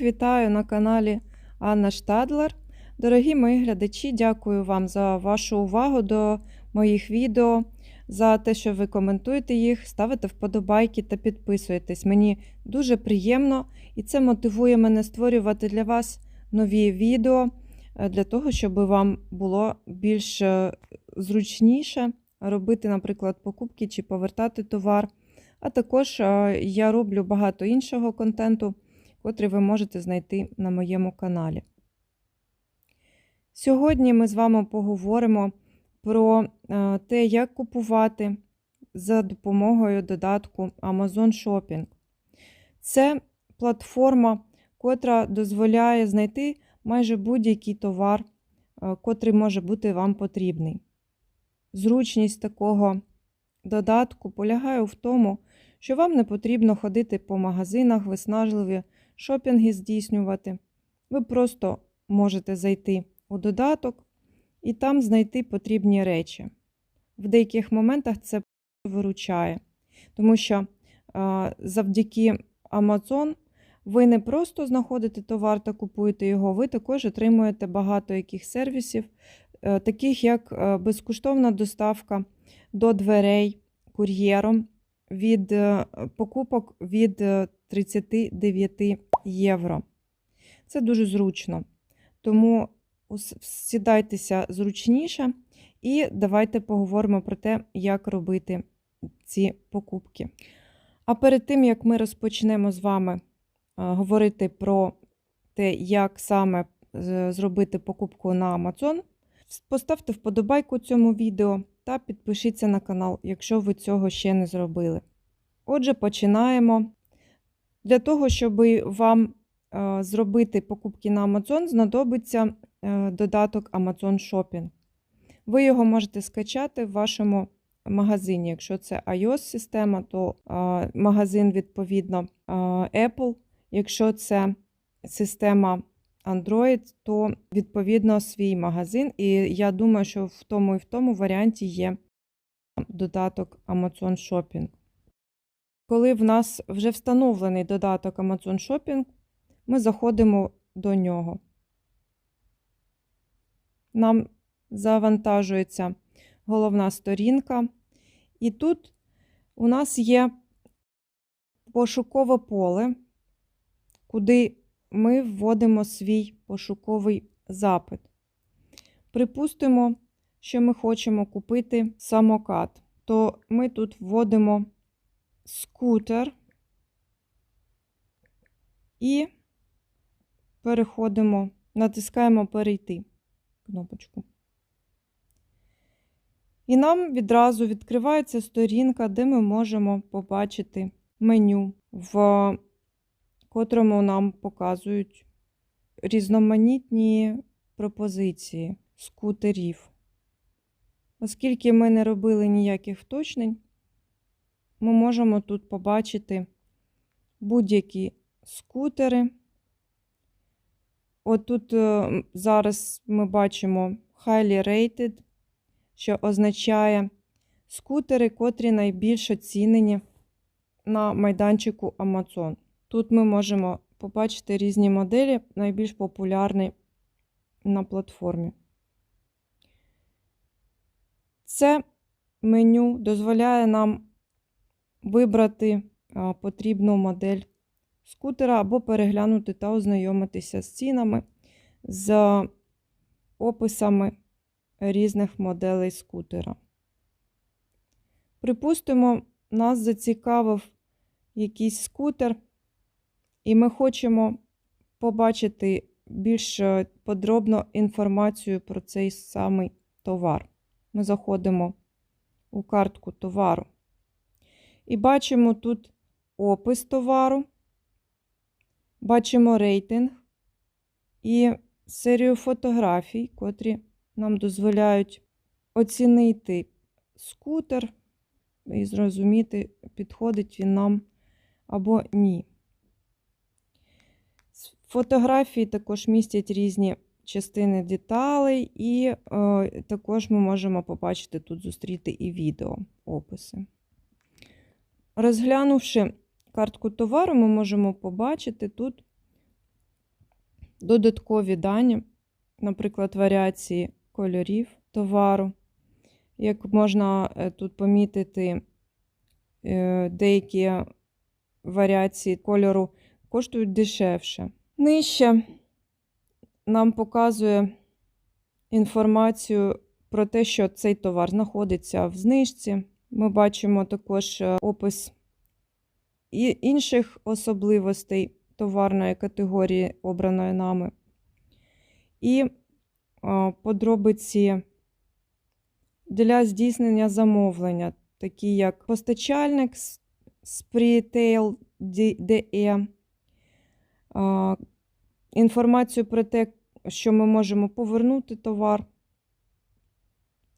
Вітаю на каналі Анна Штадлер. Дорогі мої глядачі, дякую вам за вашу увагу до моїх відео, за те, що ви коментуєте їх, ставите вподобайки та підписуєтесь. Мені дуже приємно і це мотивує мене створювати для вас нові відео, е, для того, щоб вам було більш е, зручніше робити, наприклад, покупки чи повертати товар. А також е, я роблю багато іншого контенту котрий ви можете знайти на моєму каналі. Сьогодні ми з вами поговоримо про е, те, як купувати за допомогою додатку Amazon Shopping. Це платформа, котра дозволяє знайти майже будь-який товар, е, котрий може бути вам потрібний. Зручність такого додатку полягає в тому, що вам не потрібно ходити по магазинах, виснажливі шопінги здійснювати. Ви просто можете зайти у додаток і там знайти потрібні речі. В деяких моментах це виручає, тому що завдяки Amazon ви не просто знаходите товар та купуєте його, ви також отримуєте багато яких сервісів, е, таких як е, безкоштовна доставка до дверей кур'єром від е, покупок від 39 євро. Це дуже зручно. Тому сідайтеся зручніше і давайте поговоримо про те, як робити ці покупки. А перед тим, як ми розпочнемо з вами говорити про те, як саме зробити покупку на Amazon, поставте вподобайку цьому відео та підпишіться на канал, якщо ви цього ще не зробили. Отже, починаємо для того, щоб вам е, зробити покупки на Amazon, знадобиться е, додаток Amazon Shopping. Ви його можете скачати в вашому магазині. Якщо це iOS-система, то е, магазин, відповідно, Apple. Якщо це система Android, то відповідно свій магазин. І я думаю, що в тому і в тому варіанті є додаток Amazon Shopping. Коли в нас вже встановлений додаток Amazon Shopping, ми заходимо до нього. Нам завантажується головна сторінка. І тут у нас є пошукове поле, куди ми вводимо свій пошуковий запит. Припустимо, що ми хочемо купити самокат, то ми тут вводимо скутер і переходимо, натискаємо перейти кнопочку. І нам відразу відкривається сторінка, де ми можемо побачити меню, в котрому нам показують різноманітні пропозиції скутерів. Оскільки ми не робили ніяких вточнень, ми можемо тут побачити будь-які скутери. От тут е, зараз ми бачимо highly rated, що означає скутери, котрі найбільш оцінені на майданчику Amazon. Тут ми можемо побачити різні моделі, найбільш популярні на платформі. Це меню дозволяє нам вибрати потрібну модель скутера або переглянути та ознайомитися з цінами, з описами різних моделей скутера. Припустимо, нас зацікавив якийсь скутер, і ми хочемо побачити більш е, подробно інформацію про цей самий товар. Ми заходимо у картку товару. І бачимо тут опис товару, бачимо рейтинг і серію фотографій, котрі нам дозволяють оцінити скутер і зрозуміти, підходить він нам або ні. Фотографії також містять різні частини деталей, і е, також ми можемо побачити тут зустріти і відео описи. Розглянувши картку товару, ми можемо побачити тут додаткові дані, наприклад, варіації кольорів товару. Як можна е, тут помітити, е, деякі варіації кольору коштують дешевше. Нижче нам показує інформацію про те, що цей товар знаходиться в знижці. Ми бачимо також е, опис інших особливостей товарної категорії, обраної нами. І е, подробиці для здійснення замовлення, такі як постачальник Spreetail DE, інформацію про те, що ми можемо повернути товар,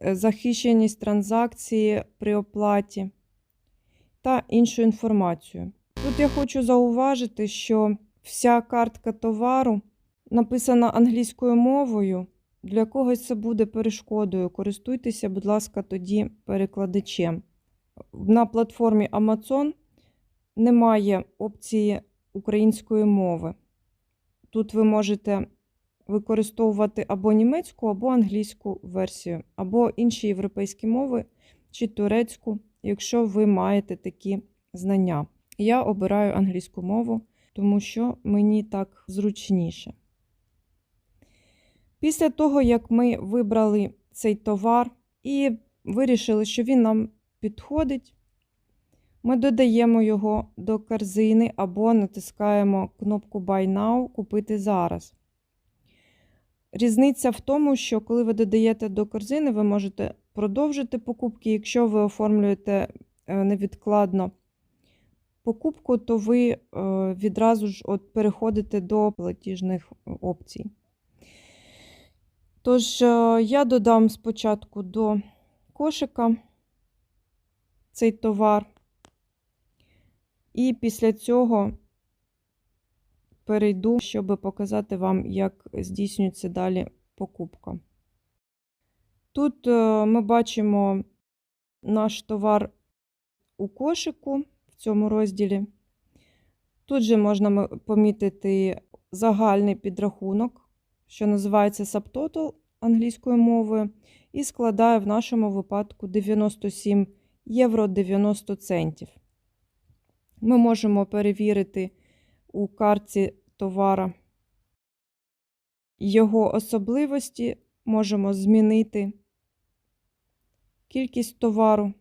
е, захищеність транзакції при оплаті та іншу інформацію. Тут я хочу зауважити, що вся картка товару написана англійською мовою. Для когось це буде перешкодою. Користуйтеся, будь ласка, тоді перекладачем. На платформі Amazon немає опції української мови. Тут ви можете використовувати або німецьку, або англійську версію, або інші європейські мови чи турецьку, якщо ви маєте такі знання. Я обираю англійську мову, тому що мені так зручніше. Після того, як ми вибрали цей товар і вирішили, що він нам підходить, ми додаємо його до корзини або натискаємо кнопку Buy Now Купити зараз. Різниця в тому, що коли ви додаєте до корзини, ви можете продовжити покупки. Якщо ви оформлюєте е, невідкладно покупку, то ви е, відразу ж от переходите до платіжних опцій. Тож, е, я додам спочатку до кошика цей товар, і після цього перейду, щоб показати вам, як здійснюється далі покупка. Тут е, ми бачимо наш товар у кошику в цьому розділі. Тут же можна помітити загальний підрахунок, що називається Subtotal англійською мовою, і складає в нашому випадку 97 євро 90 центів. Ми можемо перевірити у картці товара його особливості, можемо змінити кількість товару.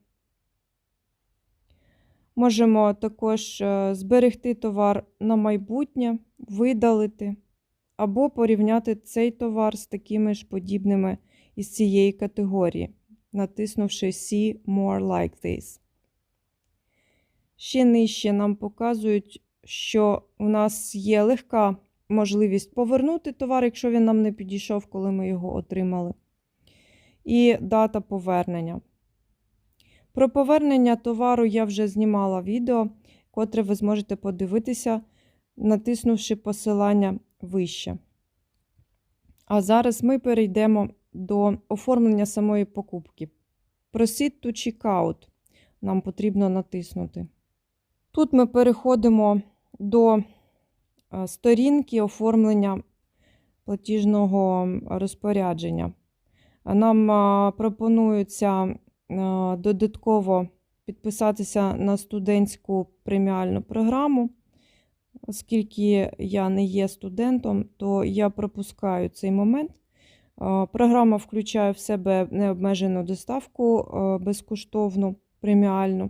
Можемо також е, зберегти товар на майбутнє, видалити, або порівняти цей товар з такими ж подібними із цієї категорії, натиснувши See More Like This. Ще нижче нам показують, що у нас є легка можливість повернути товар, якщо він нам не підійшов, коли ми його отримали. І дата повернення. Про повернення товару я вже знімала відео, котре ви зможете подивитися, натиснувши посилання вище. А зараз ми перейдемо до оформлення самої покупки. Proceed to Checkout нам потрібно натиснути. Тут ми переходимо до е, сторінки оформлення платіжного розпорядження. Нам е, пропонується е, додатково підписатися на студентську преміальну програму. Оскільки я не є студентом, то я пропускаю цей момент. Програма включає в себе необмежену доставку безкоштовну, преміальну,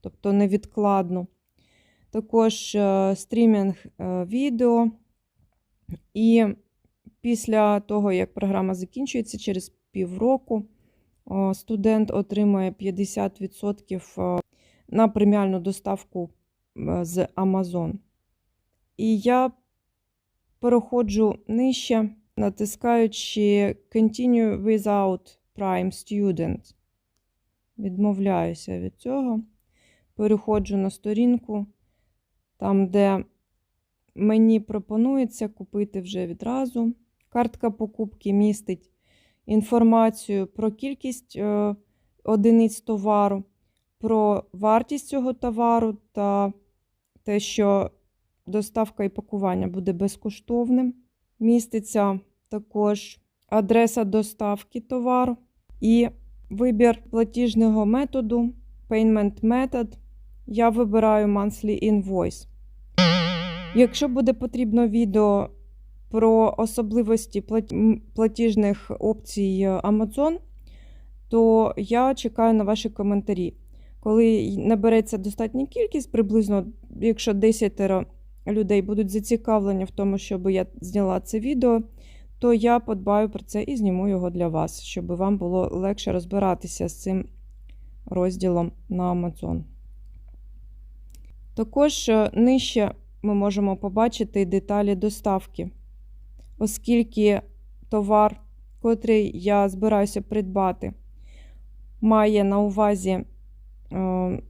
тобто невідкладну також е, стрімінг е, відео. І після того, як програма закінчується, через півроку студент отримує 50% е, на преміальну доставку з Amazon. І я переходжу нижче, натискаючи Continue without Prime Student. Відмовляюся від цього. Переходжу на сторінку там, де мені пропонується купити вже відразу. Картка покупки містить інформацію про кількість е, одиниць товару, про вартість цього товару та те, що доставка і пакування буде безкоштовним. міститься також адреса доставки товару і вибір платіжного методу, payment method. Я вибираю monthly invoice. Якщо буде потрібно відео про особливості платіжних опцій Amazon, то я чекаю на ваші коментарі. Коли набереться достатня кількість, приблизно, якщо 10 людей будуть зацікавлені в тому, щоб я зняла це відео, то я подбаю про це і зніму його для вас, щоб вам було легше розбиратися з цим розділом на Amazon. Також е, нижче ми можемо побачити деталі доставки, оскільки товар, котрий я збираюся придбати, має на увазі е,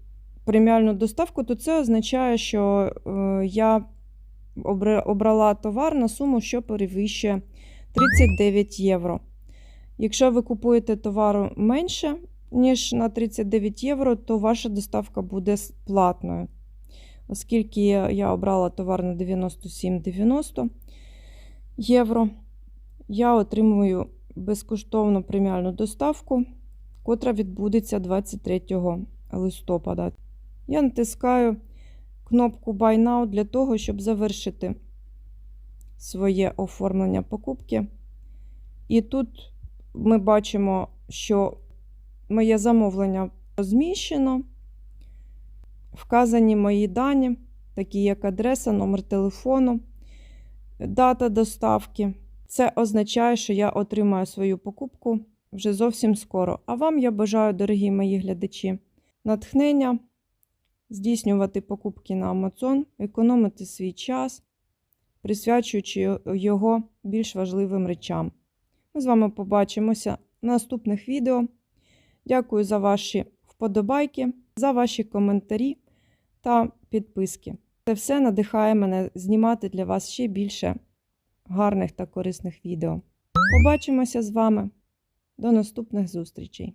преміальну доставку, то це означає, що е, я обрала товар на суму, що перевищує 39 євро. Якщо ви купуєте товару менше, ніж на 39 євро, то ваша доставка буде платною. Оскільки я обрала товар на 97,90 євро, я отримую безкоштовну преміальну доставку, котра відбудеться 23 листопада. Я натискаю кнопку Buy Now для того, щоб завершити своє оформлення покупки. І тут ми бачимо, що моє замовлення розміщено. Вказані мої дані, такі як адреса, номер телефону, дата доставки. Це означає, що я отримаю свою покупку вже зовсім скоро. А вам я бажаю, дорогі мої глядачі, натхнення, здійснювати покупки на Amazon, економити свій час, присвячуючи його більш важливим речам. Ми з вами побачимося в наступних відео. Дякую за ваші вподобайки, за ваші коментарі та підписки. Це все надихає мене знімати для вас ще більше гарних та корисних відео. Побачимося з вами. До наступних зустрічей!